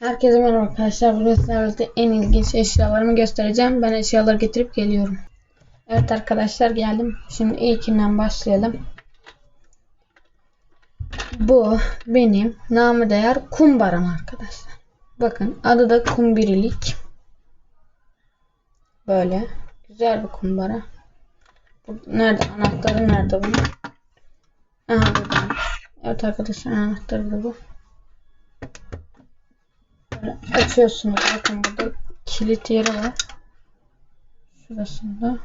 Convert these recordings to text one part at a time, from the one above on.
Herkese merhaba arkadaşlar. Bugün sizlerle en ilginç eşyalarımı göstereceğim. Ben eşyaları getirip geliyorum. Evet arkadaşlar geldim. Şimdi ilkinden başlayalım. Bu benim namı değer kumbaram arkadaşlar. Bakın adı da kumbirilik. Böyle. Güzel bir kumbara. Nerede? Anahtarı nerede bunun? Aha burada. Evet arkadaşlar anahtarı da bu. Açıyorsunuz. Bakın burada kilit yeri var. Şurasında.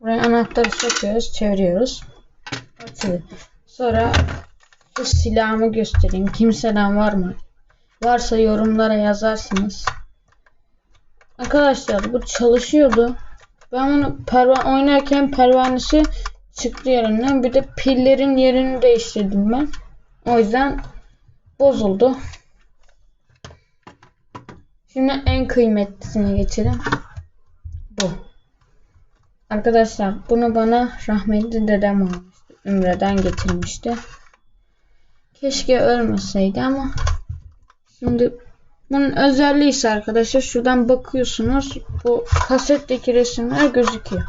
Buraya anahtarı sokuyoruz. Çeviriyoruz. Açılıyor. Sonra şu silahımı göstereyim. Kimseden var mı? Varsa yorumlara yazarsınız. Arkadaşlar bu çalışıyordu. Ben bunu perva oynarken pervanesi çıktı yerinden. Bir de pillerin yerini değiştirdim ben. O yüzden bozuldu. Şimdi en kıymetlisine geçelim. Bu. Arkadaşlar bunu bana rahmetli dedem almıştı. Ümre'den getirmişti. Keşke ölmeseydi ama şimdi bunun özelliği ise arkadaşlar şuradan bakıyorsunuz bu kasetteki resimler gözüküyor.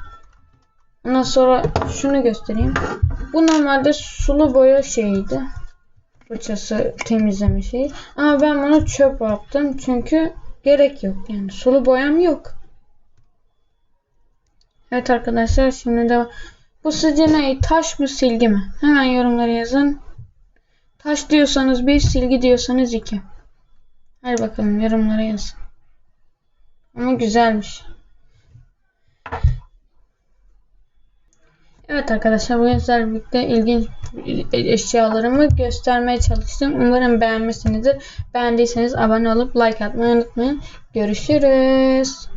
Ondan sonra şunu göstereyim. Bu normalde sulu boya şeyiydi. Fırçası temizleme şeyi. Ama ben bunu çöp attım çünkü gerek yok. Yani sulu boyam yok. Evet arkadaşlar şimdi de bu sizce ne? Taş mı silgi mi? Hemen yorumlara yazın. Taş diyorsanız bir, silgi diyorsanız iki. Hadi bakalım yorumlara yazın. Ama güzelmiş. Evet arkadaşlar bugün sizlerle birlikte ilginç eşyalarımı göstermeye çalıştım. Umarım beğenmişsinizdir. Beğendiyseniz abone olup like atmayı unutmayın. Görüşürüz.